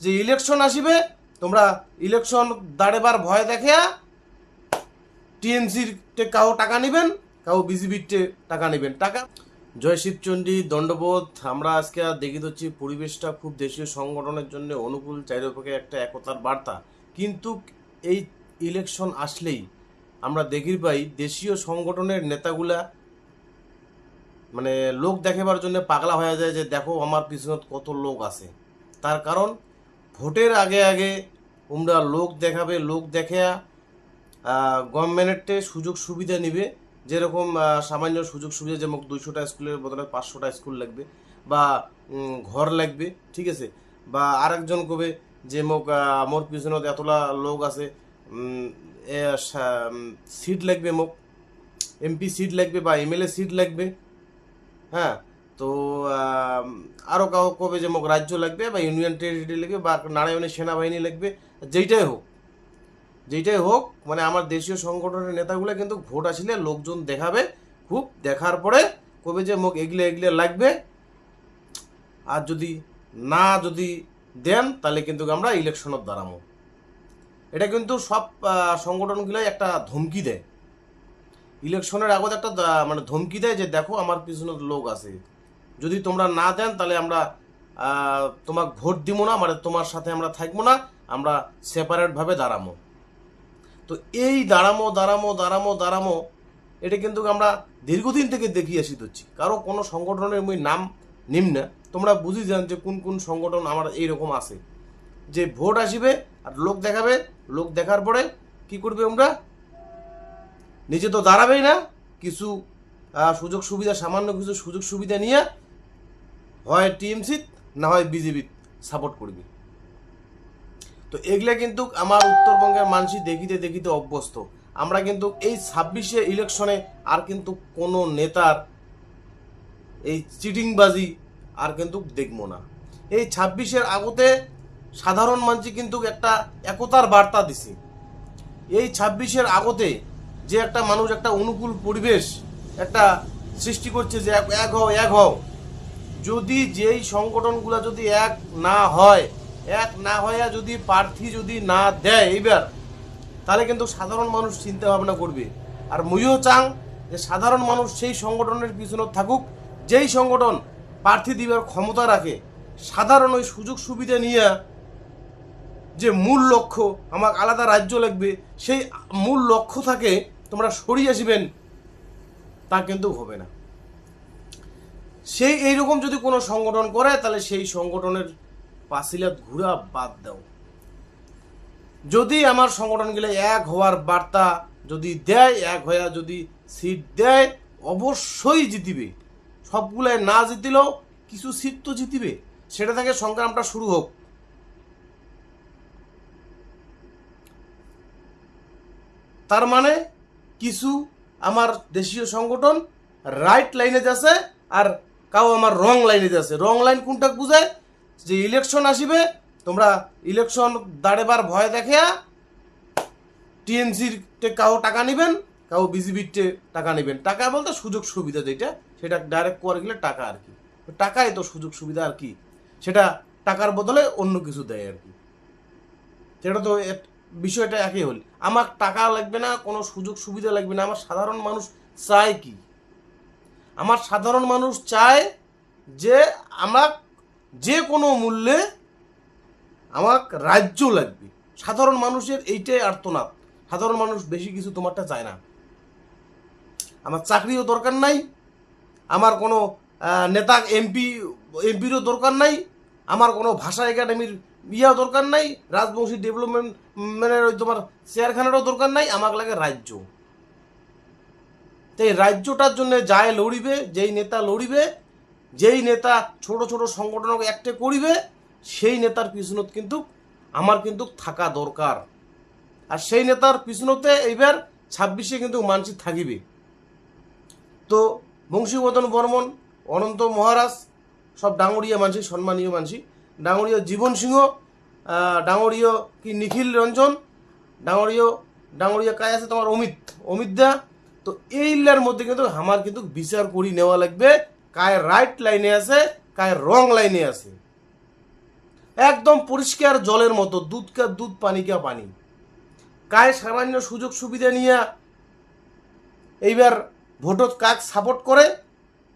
যে ইলেকশন আসিবে, তোমরা ইলেকশন দাঁড়েবার ভয় দেখে টিএমসির কাউ টাকা নেবেন কাউ বিজেপির টাকা নেবেন। টাকা জয় শিবচণ্ডী দণ্ডবোধ, আমরা আজকে আর দেখি হচ্ছি পরিবেশটা খুব দেশীয় সংগঠনের জন্য অনুকূল চারিপক্ষে একটা একতার বার্তা। কিন্তু এই ইলেকশন আসলেই আমরা দেখি পাই দেশীয় সংগঠনের নেতাগুলা মানে লোক দেখেবার জন্য পাগলা হয়ে যায় যে দেখো আমার পিছনে কত লোক আছে। তার কারণ ভোটের আগে আগে তোমরা লোক দেখাবে, লোক দেখে গভর্নমেন্টের সুযোগ সুবিধা নিবে। যেরকম সামান্য সুযোগ সুবিধা যেমন দুইশোটা স্কুলের বদলে পাঁচশোটা স্কুল লাগবে বা ঘর লাগবে, ঠিক আছে? বা আরেকজন কবে যে মোক মোর পিছনত এতলা লোক আছে সিট লাগবে মোক, এমপি সিট লাগবে বা এমএলএ সিট লাগবে হ্যাঁ? তো আরও আরও কাউ কবে যে মোক রাজ্য লাগবে বা ইউনিয়ন টেরিটরি লাগবে বা নারায়ণের সেনাবাহিনী লাগবে, যেইটাই হোক যেইটাই হোক মানে আমার দেশীয় সংগঠনের নেতাগুলো কিন্তু ভোট আসলে লোকজন দেখাবে, খুব দেখার পরে কবে যে মোক এগলে এগলে লাগবে। আর যদি না যদি দেন, তাহলে কিন্তু আমরা ইলেকশনত দাঁড়াবো এটা কিন্তু সব সংগঠনগুলাই একটা ধমকি দেয়। ইলেকশনের আগত একটা মানে ধমকি দেয় যে, দেখো আমার পিছনে লোক আছে। যদি তোমরা না দেন তাহলে আমরা তোমাক ভোট দিব না মানে তোমার সাথে আমরা থাকব না, আমরা সেপারেটভাবে দাঁড়ামো। তো এই দাঁড়ামো দাঁড়ামো দাঁড়ামো দাঁড়ামো, এটা কিন্তু আমরা দীর্ঘদিন থেকে দেখিয়ে আসি হচ্ছি। কারও কোনো সংগঠনের মুই নাম নিম না। তোমরা বুঝি যান যে কোন কোন সংগঠন আমার এইরকম আছে। যে ভোট আসিবে আর লোক দেখাবে, লোক দেখার পরে কি করবে আমরা? নিজে তো দাঁড়াবেই না। কিছু সুযোগ সুবিধা, সামান্য কিছু সুযোগ সুবিধা নিয়ে হয় টিএমসি না হয় বিজেপি সাপোর্ট করবি। তো এগুলা কিন্তু আমার উত্তরবঙ্গের মানুষই দেখিতে দেখিতে অভ্যস্ত। আমরা কিন্তু এই ছাব্বিশে ইলেকশনে আর কিন্তু কোনো নেতার এই চিটিংবাজি আর কিন্তু দেখব না। এই ছাব্বিশের আগতে সাধারণ মানুষ কিন্তু একটা একতার বার্তা দিছে। এই ছাব্বিশের আগতে যে একটা মানুষ একটা অনুকূল পরিবেশ একটা সৃষ্টি করছে যে এক হও এক হও যদি যেই সংগঠনগুলো যদি এক না হয়, এক না হইয়া যদি প্রার্থী যদি না দেয় এইবার, তাহলে কিন্তু সাধারণ মানুষ চিন্তা ভাবনা করবে। আর মুইও চাং, যে সাধারণ মানুষ সেই সংগঠনের পিছনে থাকুক, যেই সংগঠন প্রার্থী দিবার ক্ষমতা রাখে, সাধারণ ওই সুযোগ সুবিধা নিয়ে যে মূল লক্ষ্য আমার আলাদা রাজ্য লাগবে, সেই মূল লক্ষ্য থাকে তোমরা সরিয়ে আসবেন, তা কিন্তু হবে না। সেই এইরকম যদি কোনো সংগঠন করে, তাহলে সেই সংগঠনের পাসিলাত ঘুরা বাদ দাও। যদি আমার সংগঠনগুলো এক হওয়ার বার্তা যদি দেয়, এক হইয়া যদি সিট দেয়, অবশ্যই জিতিবে। সবগুলাই না জিতিলেও কিছু সিট তো জিতিবে। সেটা থেকে সংগ্রামটা শুরু হোক। তার মানে কিছু আমার দেশীয় সংগঠন রাইট লাইনে যাচ্ছে আর কাউ আমার রং লাইনে যাচ্ছে রং লাইন কোনটা বুঝায়? যে ইলেকশন আসিবে, তোমরা ইলেকশন দাঁড়েবার ভয় দেখে টিএমসির কাউ টাকা নেবেন কাউ বিজেপির টাকা নেবেন। টাকা বলতে সুযোগ সুবিধা যেটা, সেটা ডাইরেক্ট করে গেলে টাকা আর কি। টাকাই তো সুযোগ সুবিধা আর কি। সেটা টাকার বদলে অন্য কিছু দেয় আর কি। সেটা তো বিষয়টা একই হল। আমার টাকা লাগবে না, কোনো সুযোগ সুবিধা লাগবে না, আমার সাধারণ মানুষ চায় কি? আমার সাধারণ মানুষ চায় যে আমার যে কোনো মূল্যে আমার রাজ্য লাগবে। সাধারণ মানুষের এইটাই আর্তনাদ। সাধারণ মানুষ বেশি কিছু তোমারটা চায় না। আমার চাকরিও দরকার নাই। আমার কোনো নেতা, এমপি, এমপিরও দরকার নাই। আমার কোনো ভাষা একাডেমির ইয়া দরকার নাই। রাজবংশী ডেভেলপমেন্ট মানে তোমার চেয়ারখানারও দরকার নাই। আমার লাগে রাজ্য। তো এই রাজ্যটার জন্য যায় লড়িবে, যেই নেতা লড়িবে, যেই নেতা ছোট ছোট সংগঠনক একটা করিবে, সেই নেতার পিছনত কিন্তু আমার কিন্তু থাকা দরকার। আর সেই নেতার পিছনতে এইবার ছাব্বিশে কিন্তু মানসিক থাকিবে। তো বংশীবদন বর্মন, অনন্ত মহারাজ, সব ডাঙরিয়া মানসি সম্মানীয় মানসি ডাঙরীয় জীবন সিংহ ডাঙরীয় কি নিখিল রঞ্জন, ডাঙরীয় ডাঙরীয় কায় আছে তোমার অমিত অমিত দা তো এইগুলার মধ্যে কিন্তু আমার কিন্তু বিচার করি নেওয়া লাগবে, কায় রাইট লাইনে আছে, কায় রং লাইনে আছে। একদম পরিষ্কার জলের মতো, দুধ কা দুধ, পানি কা পানি। কায় সামান্য সুযোগ সুবিধা নিয়ে এইবার ভোটত কাক সাপোর্ট করে,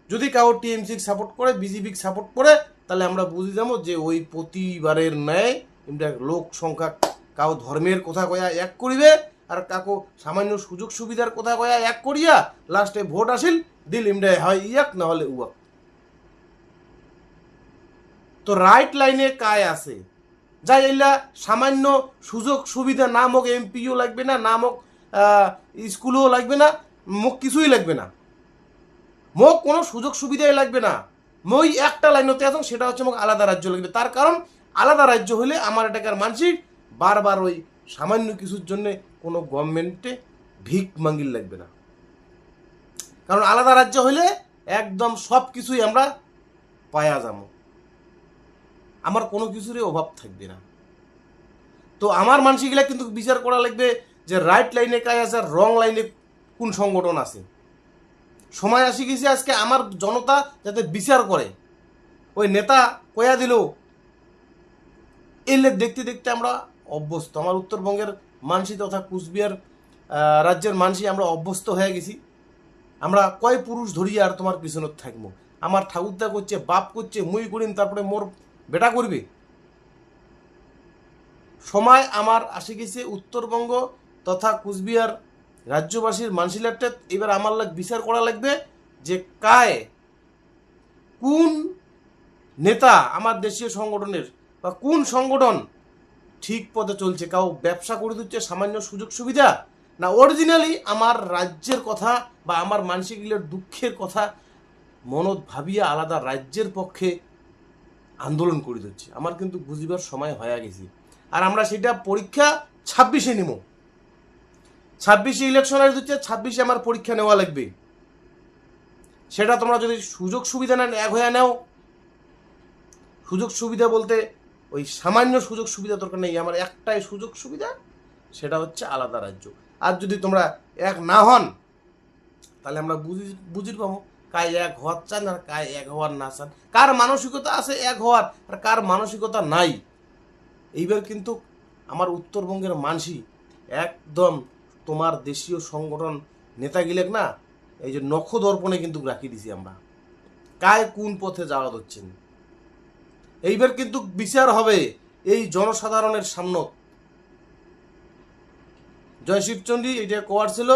যদি কাউ টিএমসি সাপোর্ট করে বিজেপি সাপোর্ট করে, তাহলে আমরা বুঝে যাব যে ওই প্রতিবারের ন্যায় লোক সংখ্যা কাউ ধর্মের কথা কয়া এক করিবে আর কাকু, সামান্য সুযোগ সুবিধার কথা কয়া এক করিয়া লাস্টে ভোট আসিল দিল ইমডা হয় ইয়াক, না হলে উয়াক। তো রাইট লাইনে কায় আছে? যাই এলা সামান্য সুযোগ সুবিধা নামক এমপিও লাগবে না নাম হোক স্কুলও লাগবে না, মোক কিছুই লাগবে না। মোক কোনো সুযোগ সুবিধাই লাগবে না। মই একটা লাইনতে আছো সেটা হচ্ছে মোক আলাদা রাজ্য লাগবে। তার কারণ, আলাদা রাজ্য হলে আমার এটাকার মানসিক বারবার ওই সামান্য কিছুর জন্যে কোনো গভর্নমেন্টে ভিক মাঙ্গিল লাগবে না। কারণ আলাদা রাজ্য হলে একদম সব কিছুই আমরা পায়া যাব। আমার কোনো কিছুরই অভাব থাকবে না। তো আমার মানসিকগুলা কিন্তু বিচার করা লাগবে যে রাইট লাইনে কাজ আছে আর রং লাইনে কোন সংগঠন আছে। সময় আসি গেছে আজকে আমার জনতা যাতে বিচার করে। ওই নেতা কয়া দিল? এলে দেখতে দেখতে আমরা অভ্যস্ত। আমার উত্তরবঙ্গের মানসি তথা কুচবিহার রাজ্যের মানসি আমরা অভ্যস্ত হয়ে গেছি। আমরা কয় পুরুষ ধরিয়ে আর তোমার পিছনত থাকব? আমার ঠাকুরদা করছে, বাপ করছে, মুই করিম, তারপরে মোর বেটা করবে? সময় আমার আসে গেছে উত্তরবঙ্গ তথা কুচবিহার রাজ্যবাসীর মানসিলারটা এবার আমার লাগ বিচার করা লাগবে যে কায়, কোন নেতা আমার দেশীয় সংগঠনের বা কোন সংগঠন ঠিক পথে চলছে। কাউ ব্যবসা করে দিচ্ছে সামান্য সুযোগ সুবিধা, না অরিজিনালি আমার রাজ্যের কথা বা আমার মানসিকগুলোর দুঃখের কথা মনত ভাবিয়া আলাদা রাজ্যের পক্ষে আন্দোলন করে দিচ্ছে। আমার কিন্তু বুঝিবার সময় হয়ে গেছে। আর আমরা সেটা পরীক্ষা ছাব্বিশে নিব ছাব্বিশে ইলেকশন আসছে হচ্ছে ছাব্বিশে আমার পরীক্ষা নেওয়া লাগবে। সেটা তোমরা যদি সুযোগ সুবিধা না এক হয়ে নাও। সুযোগ সুবিধা বলতে ওই সামান্য সুযোগ সুবিধা দরকার নেই, আমার একটাই সুযোগ সুবিধা, সেটা হচ্ছে আলাদা রাজ্য। আর যদি তোমরা এক না হন, তাহলে আমরা বুঝি বুঝি পাবো কায় এক হওয়ার চান আর কায় এক হওয়ার না চান। কার মানসিকতা আছে এক হওয়ার আর কার মানসিকতা নাই। এইবার কিন্তু আমার উত্তরবঙ্গের মানসি একদম তোমার দেশীয় সংগঠন নেতাগিলেক না, এই যে নখ দর্পণে কিন্তু রাখি দিছি আমরা। কায় কোন পথে যাওয়া হচ্ছেন এইবার কিন্তু বিচার হবে এই জনসাধারণের সামনে। জয় শিবচন্ডী, এটা কোয়ার ছিল,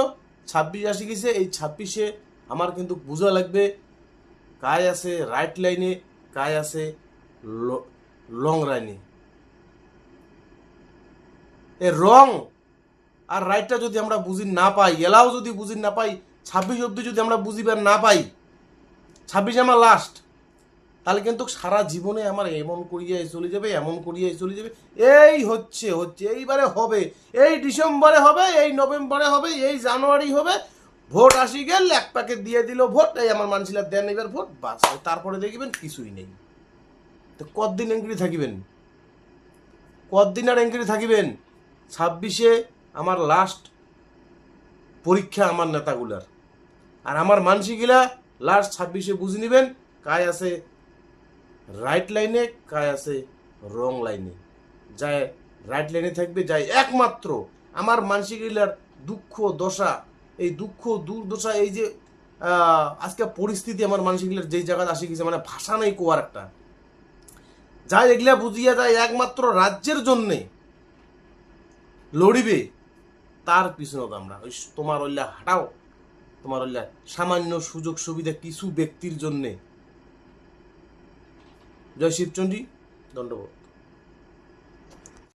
ছাব্বিশ আসি গেছে, এই ছাব্বিশে আমার কিন্তু বোঝা লাগবে কায় আছে রাইট লাইনে কায় আছে লং লাইনে এ রং আর রাইটটা যদি আমরা বুঝি না পাই এলাও যদি বুঝি না পাই, ছাব্বিশ অব্দি যদি আমরা বুঝিবার না পাই, ছাব্বিশ আমার লাস্ট তাহলে কিন্তু সারা জীবনে আমার এমন করিয়াই চলে যাবে, এমন করিয়াই চলে যাবে। এই হচ্ছে হচ্ছে, এইবারে হবে, এই ডিসেম্বরে হবে, এই নভেম্বরে হবে, এই জানুয়ারি হবে, ভোট আসি গেল, এক প্যাকেট দিয়ে দিল ভোট, এই আমার মানছিলার দেন এবার ভোট, বাস, তারপরে দেখবেন কিছুই নেই। তো কতদিন এঙ্গরি থাকিবেন? কতদিন আর এঙ্গরি থাকিবেন? ছাব্বিশে আমার লাস্ট পরীক্ষা আমার নেতাগুলার। আর আমার মানসিকগুলা লাস্ট ছাব্বিশে বুঝে নেবেন, কায় আছে রাইট লাইনে কায় আছে? রং লাইনে যায় রাইট লাইনে থাকবে, যায় একমাত্র আমার মানসিকগুলার দুঃখ, দশা। এই দুঃখ, দুর্দশা, এই যে আজকে পরিস্থিতি আমার মানসিকগুলার যেই জায়গায় আসে গেছে মানে ভাষা নেই কোয়ার একটা। যাই এগুলা বুঝিয়া যায় একমাত্র রাজ্যের জন্যে লড়িবে, তার পিছনত আমরা। ওই তোমার ওইলা হাঁটাও, তোমার ওইলা সামান্য সুযোগ সুবিধা কিছু ব্যক্তির জন্যে জয় শিবচন্ডী দণ্ডবোধ।